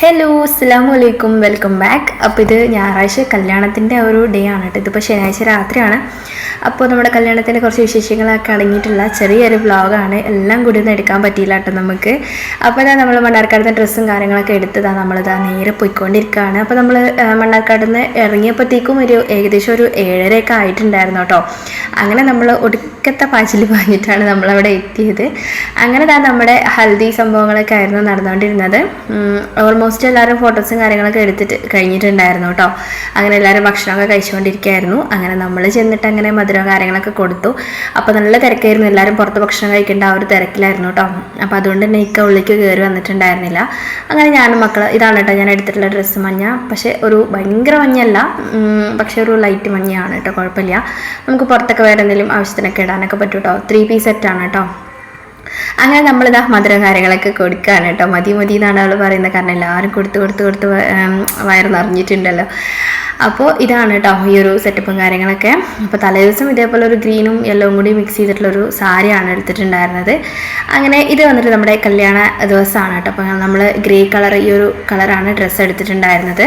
Hello അസ്സാം വലൈക്കും welcome back അപ്പോൾ ഇത് ഞായറാഴ്ച കല്യാണത്തിന്റെ ഒരു ഡേ ആണ് കേട്ടോ. ഇതിപ്പോൾ ശനിയാഴ്ച രാത്രിയാണ്. അപ്പോൾ നമ്മുടെ കല്യാണത്തിന്റെ കുറച്ച് വിശേഷങ്ങളൊക്കെ അടങ്ങിയിട്ടുള്ള ചെറിയൊരു വ്ളോഗാണ് എല്ലാം കൂടി ഒന്നും എടുക്കാൻ പറ്റിയില്ല കേട്ടോ നമുക്ക്. അപ്പോൾ ഇതാ നമ്മൾ മണ്ണാർക്കാടുന്ന ഡ്രസ്സും കാര്യങ്ങളൊക്കെ എടുത്തതാ. നമ്മളിതാ നേരെ പോയിക്കൊണ്ടിരിക്കുകയാണ് അപ്പോൾ നമ്മൾ മണ്ണാർക്കാട് നിന്ന് ഇറങ്ങിയപ്പോഴത്തേക്കും ഒരു ഏകദേശം ഒരു ഏഴരയൊക്കെ ആയിട്ടുണ്ടായിരുന്നു കേട്ടോ. അങ്ങനെ നമ്മൾ ഒടുക്കത്തെ പാച്ചിൽ പാഞ്ഞിട്ടാണ് നമ്മളവിടെ എത്തിയത്. അങ്ങനെ താ നമ്മുടെ ഹൽദി സംഭവങ്ങളൊക്കെ ആയിരുന്നു നടന്നുകൊണ്ടിരുന്നത് ഓൾമോസ്റ്റ് എല്ലാവരും ഫോട്ടോസും കാര്യങ്ങളൊക്കെ എടുത്തിട്ട് കഴിഞ്ഞിട്ടുണ്ടായിരുന്നു കേട്ടോ അങ്ങനെ എല്ലാവരും ഭക്ഷണമൊക്കെ കഴിച്ചുകൊണ്ടിരിക്കുകയായിരുന്നു. അങ്ങനെ നമ്മൾ ചെന്നിട്ട് അങ്ങനെ മധുരം കാര്യങ്ങളൊക്കെ കൊടുത്തു. അപ്പോൾ നല്ല തിരക്കായിരുന്നു. എല്ലാവരും പുറത്ത് ഭക്ഷണം കഴിക്കേണ്ട ആ ഒരു തിരക്കിലായിരുന്നു കേട്ടോ അപ്പോൾ അതുകൊണ്ട് തന്നെ ഇക്ക ഉള്ളിലേക്ക് കയറി വന്നിട്ടുണ്ടായിരുന്നില്ല. അങ്ങനെ ഞാൻ മക്കൾ ഇതാണ് കേട്ടോ ഞാൻ എടുത്തിട്ടുള്ള ഡ്രസ്സ് മഞ്ഞ. പക്ഷേ ഒരു ഭയങ്കര മഞ്ഞല്ല പക്ഷേ ഒരു ലൈറ്റ് മഞ്ഞയാണ് കേട്ടോ കുഴപ്പമില്ല. നമുക്ക് പുറത്തൊക്കെ വേറെ എന്തെങ്കിലും ആവശ്യത്തിനൊക്കെ ഇടാനൊക്കെ പറ്റും കേട്ടോ ത്രീ പീസ് സെറ്റാണ് കേട്ടോ അങ്ങനെ നമ്മളിതാ മധുരം കാര്യങ്ങളൊക്കെ കൊടുക്കുകയാണ് കേട്ടോ. മതി മതി എന്നാണ് അവൾ പറയുന്നത്. കാരണം എല്ലാവരും കൊടുത്ത് കൊടുത്ത് കൊടുത്ത് വയറ് നിറഞ്ഞിട്ടുണ്ടല്ലോ. അപ്പോൾ ഇതാണ് കേട്ടോ ഈ ഒരു സെറ്റപ്പും കാര്യങ്ങളൊക്കെ. അപ്പോൾ തലേദിവസം ഇതേപോലെ ഒരു ഗ്രീനും യെല്ലോവും കൂടി മിക്സ് ചെയ്തിട്ടുള്ളൊരു സാരിയാണ് എടുത്തിട്ടുണ്ടായിരുന്നത്. അങ്ങനെ ഇത് വന്നിട്ട് നമ്മുടെ കല്യാണ ദിവസമാണ് കേട്ടോ. അപ്പോൾ നമ്മൾ ഗ്രേ കളർ ഈ ഒരു കളറാണ് ഡ്രസ്സ് എടുത്തിട്ടുണ്ടായിരുന്നത്.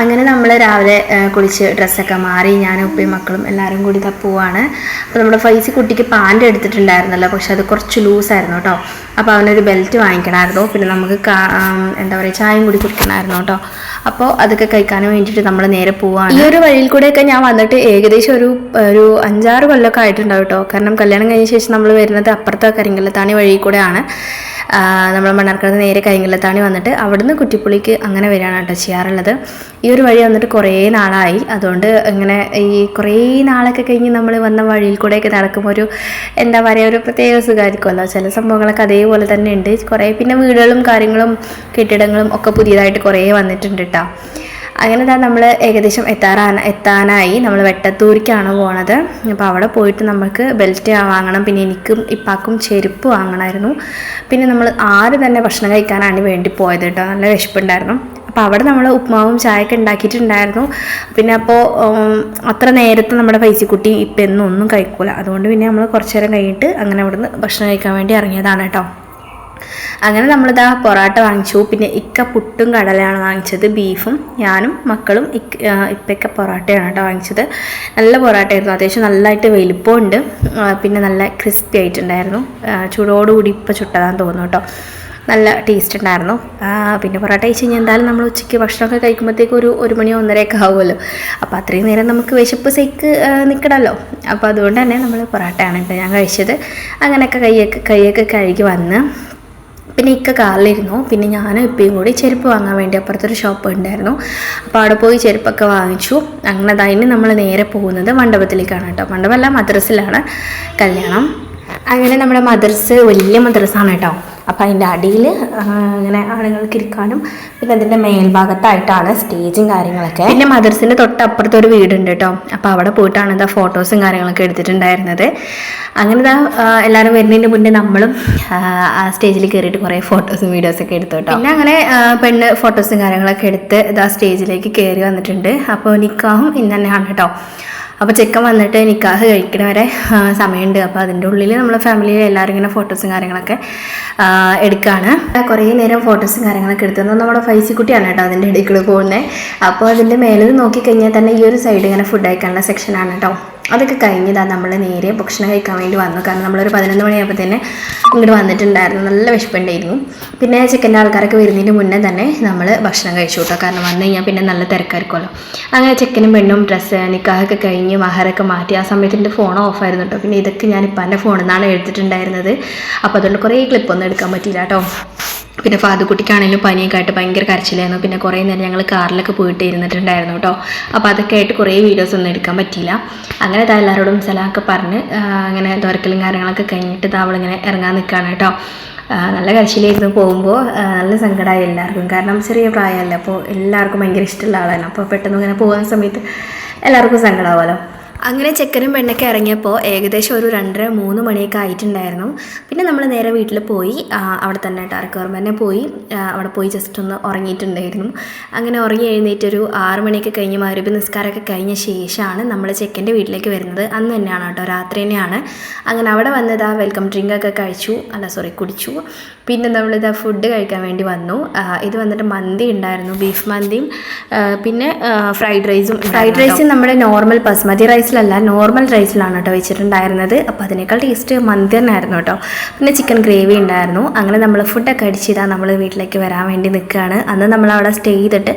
അങ്ങനെ നമ്മൾ രാവിലെ കുളിച്ച് ഡ്രസ്സൊക്കെ മാറി ഞാൻ ഉപ്പയും മക്കളും എല്ലാവരും കൂടി ഇതാ പോവാണ്. അപ്പോൾ നമ്മുടെ ഫൈസി കുട്ടിക്ക് പാന്റ് എടുത്തിട്ടുണ്ടായിരുന്നല്ലോ പക്ഷെ അത് കുറച്ച് ലൂസായിരുന്നു കേട്ടോ അപ്പോൾ അവനൊരു ബെൽറ്റ് വാങ്ങിക്കണമായിരുന്നു പിന്നെ നമുക്ക് എന്താ പറയുക ചായയും കൂടി കുടിക്കണമായിരുന്നു കേട്ടോ അപ്പോൾ അതൊക്കെ കഴിക്കാൻ വേണ്ടിയിട്ട് നമ്മൾ നേരെ പോവാണ്. ഈ ഒരു വഴിയിൽ കൂടെയൊക്കെ ഞാൻ വന്നിട്ട് ഏകദേശം ഒരു ഒരു അഞ്ചാറ് കൊല്ലമൊക്കെ ആയിട്ടുണ്ടാവും കേട്ടോ കാരണം കല്യാണം കഴിഞ്ഞ ശേഷം നമ്മൾ വരുന്നത് അപ്പുറത്തെ കരിങ്കല്ലത്താണി വഴി കൂടെയാണ്. നമ്മൾ മണ്ണാർക്കാട് നേരെ കരിങ്കല്ലത്താണി വന്നിട്ട് അവിടുന്ന് കുറ്റിപ്പുളിക്ക് അങ്ങനെ വരികയാണ് കേട്ടോ ചെയ്യാറുള്ളത്. ഈ ഒരു വഴി വന്നിട്ട് കുറേ നാളായി. അതുകൊണ്ട് ഇങ്ങനെ ഈ കുറേ നാളൊക്കെ കഴിഞ്ഞ് നമ്മൾ വന്ന വഴിയിൽ കൂടെയൊക്കെ നടക്കുമ്പോൾ ഒരു എന്താ പറയുക ഒരു പ്രത്യേക സുഖമായിരിക്കുമല്ലോ. ചില സംഭവങ്ങളൊക്കെ അതേപോലെ തന്നെ ഉണ്ട്. കുറേ പിന്നെ വീടുകളും കാര്യങ്ങളും കെട്ടിടങ്ങളും ഒക്കെ പുതിയതായിട്ട് കുറേ വന്നിട്ടുണ്ട് കേട്ടോ. അങ്ങനെ ഇതാ നമ്മൾ ഏകദേശം എത്താറാണ് എത്താനായി. നമ്മൾ വെട്ടത്തൂരിക്കാണ് പോണത്. അപ്പോൾ അവിടെ പോയിട്ട് നമുക്ക് ബെൽറ്റ് വാങ്ങണം. പിന്നെ എനിക്കും ഇപ്പാക്കും ചെരുപ്പ് വാങ്ങണമായിരുന്നു പിന്നെ നമ്മൾ ആര് തന്നെ ഭക്ഷണം കഴിക്കാനാണ് വേണ്ടി പോയത് കേട്ടോ. നല്ല വിശപ്പുണ്ടായിരുന്നു. അപ്പോൾ അവിടെ നമ്മൾ ഉപ്മാവും ചായയൊക്കെ ഉണ്ടാക്കിയിട്ടുണ്ടായിരുന്നു. പിന്നെ അപ്പോൾ അത്ര നേരത്തെ നമ്മുടെ പൈസക്കുട്ടി ഇപ്പം എന്നും ഒന്നും കഴിക്കൂല. അതുകൊണ്ട് പിന്നെ നമ്മൾ കുറച്ച് നേരം കഴിഞ്ഞിട്ട് അങ്ങനെ അവിടുന്ന് ഭക്ഷണം കഴിക്കാൻ വേണ്ടി ഇറങ്ങിയതാണ് കേട്ടോ. അങ്ങനെ നമ്മളിതാ പൊറാട്ട വാങ്ങിച്ചു. പിന്നെ ഇക്ക പുട്ടും കടലയാണ് വാങ്ങിച്ചത് ബീഫും ഞാനും മക്കളും ഇക്ക ആ, ഇപ്പയൊക്കെ പൊറാട്ടയാണ് കേട്ടോ വാങ്ങിച്ചത്. നല്ല പൊറാട്ടയായിരുന്നു അത്യാവശ്യം നല്ലതായിട്ട് വലിപ്പമുണ്ട്. പിന്നെ നല്ല ക്രിസ്പി ആയിട്ടുണ്ടായിരുന്നു. ചൂടോടുകൂടി ഇപ്പോൾ ചുട്ടതാന്ന് തോന്നുന്നു കേട്ടോ നല്ല ടേസ്റ്റ് ഉണ്ടായിരുന്നു. പിന്നെ പൊറോട്ട കഴിച്ച് കഴിഞ്ഞാൽ എന്തായാലും നമ്മൾ ഉച്ചയ്ക്ക് ഭക്ഷണമൊക്കെ കഴിക്കുമ്പോഴത്തേക്ക് ഒരു ഒരു മണി ഒന്നരയൊക്കെ ആവുമല്ലോ. അപ്പോൾ അത്രയും നേരം നമുക്ക് വിശപ്പ് സൈക്ക് നിൽക്കണമല്ലോ അപ്പോൾ അതുകൊണ്ട് തന്നെ നമ്മൾ പൊറോട്ടയാണ് ഇപ്പോൾ ഞാൻ കഴിച്ചത്. അങ്ങനെയൊക്കെ കൈയൊക്കെ കൈയൊക്കെ കഴുകി വന്ന് പിന്നെ ഇക്ക കാറിലിരുന്നു. പിന്നെ ഞാൻ ഇപ്പയും കൂടി ചെരുപ്പ് വാങ്ങാൻ വേണ്ടി അപ്പുറത്തൊരു ഷോപ്പ് ഉണ്ടായിരുന്നു. അപ്പോൾ അവിടെ പോയി ചെരുപ്പൊക്കെ വാങ്ങിച്ചു. അങ്ങനെ അതിന് നമ്മൾ നേരെ പോകുന്നത് മണ്ഡപത്തിലേക്കാണ് കേട്ടോ. മണ്ഡപമല്ല മദ്രസിലാണ് കല്യാണം. അങ്ങനെ നമ്മുടെ മദ്രസ് വലിയ മദ്രസാണ് കേട്ടോ. അപ്പോൾ അതിന്റെ അടിയിൽ അങ്ങനെ ആളുകൾക്ക് ഇരിക്കാനും പിന്നെ അതിന്റെ മേൽഭാഗത്തായിട്ടാണ് സ്റ്റേജും കാര്യങ്ങളൊക്കെ. പിന്നെ മദർസിന്റെ തൊട്ടപ്പുറത്ത് ഒരു വീടുണ്ട് കേട്ടോ. അപ്പോൾ അവിടെ പോയിട്ടാണ് ഇതാ ഫോട്ടോസും കാര്യങ്ങളൊക്കെ എടുത്തിട്ടുണ്ടായിരുന്നത്. അങ്ങനെ ഇതാ എല്ലാവരും വരുന്നതിന് മുന്നേ നമ്മളും ആ, സ്റ്റേജിൽ കയറിയിട്ട് കുറേ ഫോട്ടോസും വീഡിയോസൊക്കെ എടുത്തു കേട്ടോ. പിന്നെ അങ്ങനെ പെണ്ണ് ഫോട്ടോസും കാര്യങ്ങളൊക്കെ എടുത്ത് ഇതാ സ്റ്റേജിലേക്ക് കയറി വന്നിട്ടുണ്ട്. അപ്പോൾ നിക്കാഹും ഇന്ന് തന്നെയാണ് കേട്ടോ. അപ്പോൾ ചെക്കൻ വന്നിട്ട് നിക്കാഹ് കഴിക്കണ വരെ ആ, സമയമുണ്ട്. അപ്പോൾ അതിന്റെ ഉള്ളിൽ നമ്മളെ ഫാമിലിയിൽ എല്ലാവരും ഇങ്ങനെ ഫോട്ടോസും കാര്യങ്ങളൊക്കെ എടുക്കുകയാണ് കുറേ നേരം ഫോട്ടോസും കാര്യങ്ങളൊക്കെ എടുത്തത് നമ്മുടെ ഫൈസി കുട്ടിയാണ് കേട്ടോ അതിന്റെ ഇടയ്ക്ക് പോകുന്നത് അപ്പോൾ അതിന്റെ മേലിൽ നോക്കിക്കഴിഞ്ഞാൽ തന്നെ ഈ ഒരു സൈഡ് ഇങ്ങനെ ഫുഡ് അയക്കാനുള്ള സെക്ഷനാണ് കേട്ടോ. അതൊക്കെ കഴിഞ്ഞതാണ് നമ്മൾ നേരെ ഭക്ഷണം കഴിക്കാൻ വേണ്ടി വന്നു. കാരണം നമ്മളൊരു പതിനൊന്ന് മണിയായപ്പോൾ തന്നെ ഇങ്ങോട്ട് വന്നിട്ടുണ്ടായിരുന്നു. നല്ല വിശപ്പുണ്ടായിരുന്നു. പിന്നെ ചെക്കന്റെ ആൾക്കാരൊക്കെ വരുന്നതിന് മുന്നേ തന്നെ നമ്മൾ ഭക്ഷണം കഴിച്ചു കേട്ടോ കാരണം വന്നു കഴിഞ്ഞാൽ പിന്നെ നല്ല തിരക്കായിരിക്കുമല്ലോ അങ്ങനെ ചെക്കനും പെണ്ണും ഡ്രസ്സ് നിക്കാഹൊക്കെ കഴിഞ്ഞ് മഹറൊക്കെ മാറ്റി ആ സമയത്ത് എന്റെ ഫോൺ ഓഫായിരുന്നു കേട്ടോ പിന്നെ ഇതൊക്കെ ഞാൻ ഇപ്പം എന്റെ ഫോണിൽ നിന്നാണ് എടുത്തിട്ടുണ്ടായിരുന്നത്. അപ്പോൾ അതുകൊണ്ട് കുറേ ക്ലിപ്പൊന്നും എടുക്കാൻ പറ്റിയില്ല കേട്ടോ പിന്നെ ഫാദുക്കുട്ടിക്കാണെങ്കിലും പനിയൊക്കെ ആയിട്ട് ഭയങ്കര കരച്ചിലായിരുന്നു. പിന്നെ കുറേ നേരം ഞങ്ങൾ കാറിലൊക്കെ പോയിട്ട് ഇരുന്നിട്ടുണ്ടായിരുന്നു കേട്ടോ. അപ്പോൾ അതൊക്കെ ആയിട്ട് കുറേ വീഡിയോസ് ഒന്നും എടുക്കാൻ പറ്റിയില്ല. അങ്ങനെ ഇതാ എല്ലാവരോടും സ്ഥലമൊക്കെ പറഞ്ഞ് അങ്ങനെ തുറക്കലും കാര്യങ്ങളൊക്കെ കഴിഞ്ഞിട്ട് ഇതാ അവളിങ്ങനെ ഇറങ്ങാൻ നിൽക്കുകയാണ് കേട്ടോ. നല്ല കരച്ചിലായിരുന്നു പോകുമ്പോൾ നല്ല സങ്കടമായി എല്ലാവർക്കും. കാരണം ചെറിയ പ്രായമല്ല. അപ്പോൾ എല്ലാവർക്കും ഭയങ്കര ഇഷ്ടമുള്ള ആളാണ്. അപ്പോൾ പെട്ടെന്ന് ഇങ്ങനെ പോകുന്ന സമയത്ത് എല്ലാവർക്കും സങ്കടമാവുമല്ലോ അങ്ങനെ ചെക്കനും പെണ്ണൊക്കെ ഇറങ്ങിയപ്പോൾ ഏകദേശം ഒരു രണ്ടര മൂന്ന് മണിയൊക്കെ ആയിട്ടുണ്ടായിരുന്നു. പിന്നെ നമ്മൾ നേരെ വീട്ടിൽ പോയി അവിടെ തന്നെ ടാർക്കോർമ തന്നെ പോയി അവിടെ പോയി ജസ്റ്റ് ഒന്ന് ഉറങ്ങിയിട്ടുണ്ടായിരുന്നു. അങ്ങനെ ഉറങ്ങി എഴുന്നേറ്റ് ഒരു ആറ് മണിയൊക്കെ കഴിഞ്ഞ് മരുഭ നിസ്കാരമൊക്കെ കഴിഞ്ഞ ശേഷമാണ് നമ്മൾ ചെക്കന്റെ വീട്ടിലേക്ക് വരുന്നത്. അന്ന് തന്നെയാണ് കേട്ടോ രാത്രി തന്നെയാണ്. അങ്ങനെ അവിടെ വന്നത് ആ വെൽക്കം ഡ്രിങ്കൊക്കെ കഴിച്ചു അല്ല സോറി കുടിച്ചു. പിന്നെ നമ്മളിത് ഫുഡ് കഴിക്കാൻ വേണ്ടി വന്നു. ഇത് വന്നിട്ട് മന്തി ഉണ്ടായിരുന്നു ബീഫ് മന്തിയും പിന്നെ ഫ്രൈഡ് റൈസും ഫ്രൈഡ് റൈസും നമ്മുടെ നോർമൽ ബസ്മതി റൈസിലല്ല നോർമൽ റൈസിലാണ് കേട്ടോ വെച്ചിട്ടുണ്ടായിരുന്നത്. അപ്പോൾ അതിനേക്കാൾ ടേസ്റ്റ് മന്തി തന്നെ ആയിരുന്നു കേട്ടോ പിന്നെ ചിക്കൻ ഗ്രേവി ഉണ്ടായിരുന്നു. അങ്ങനെ നമ്മൾ ഫുഡൊക്കെ അടിച്ചിതാ നമ്മൾ വീട്ടിലേക്ക് വരാൻ വേണ്ടി നിൽക്കുകയാണ്. അന്ന് നമ്മൾ അവിടെ സ്റ്റേ ചെയ്തിട്ട്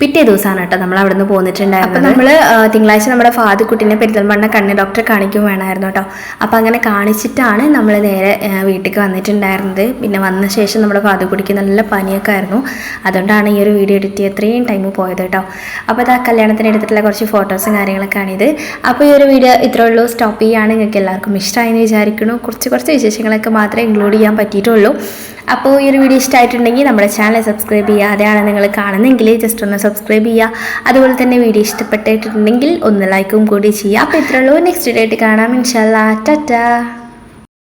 പിറ്റേ ദിവസമാണ് കേട്ടോ നമ്മൾ അവിടെ നിന്ന് പോന്നിട്ടുണ്ടായിരുന്നത് നമ്മൾ തിങ്കളാഴ്ച നമ്മുടെ ഫാദിക്കുട്ടിനെ പെരുന്തൽമണ്ണ കണ്ണ് ഡോക്ടറെ കാണിക്കും വേണമായിരുന്നു കേട്ടോ അപ്പോൾ അങ്ങനെ കാണിച്ചിട്ടാണ് നമ്മൾ നേരെ വീട്ടിലേക്ക് വന്നിട്ടുണ്ടായിരുന്നത്. പിന്നെ വന്ന ശേഷം നമ്മുടെ ഫാദിക്കുട്ടിക്ക് നല്ല പനിയൊക്കെ ആയിരുന്നു. അതുകൊണ്ടാണ് ഈ ഒരു വീഡിയോ എഡിറ്റ് ചെയ്ത് ഇത്രയും ടൈം പോയത് കേട്ടോ അപ്പോൾ അത് ആ കല്യാണത്തിന് എടുത്തിട്ടുള്ള കുറച്ച് ഫോട്ടോസും കാര്യങ്ങളൊക്കെ ഇത് അപ്പോൾ ഈ ഒരു വീഡിയോ ഇത്രേ ഉള്ളൂ. സ്റ്റോപ്പ് ചെയ്യുകയാണ് നിങ്ങൾക്ക് എല്ലാവർക്കും ഇഷ്ടമായി എന്ന് വിചാരിക്കുന്നു. കുറച്ച് കുറച്ച് വിശേഷങ്ങളൊക്കെ മാത്രമേ ഇൻക്ലൂഡ് ചെയ്യാൻ പറ്റിയിട്ടുള്ളൂ. അപ്പോൾ ഈ ഒരു വീഡിയോ ഇഷ്ടമായിട്ടുണ്ടെങ്കിൽ നമ്മുടെ ചാനൽ സബ്സ്ക്രൈബ് ചെയ്യുക അതാണ് നിങ്ങൾ കാണുന്നെങ്കിൽ ജസ്റ്റ് ഒന്ന് സബ്സ്ക്രൈബ് ചെയ്യുക. അതുപോലെ തന്നെ വീഡിയോ ഇഷ്ടപ്പെട്ടിട്ടുണ്ടെങ്കിൽ ഒന്ന് ലൈക്കും കൂടി ചെയ്യുക. അപ്പോൾ ഇത്രേ ഉള്ളൂ. നെക്സ്റ്റ് ഡേറ്റ് കാണാം. ഇൻഷാല്ലാ ടാറ്റാ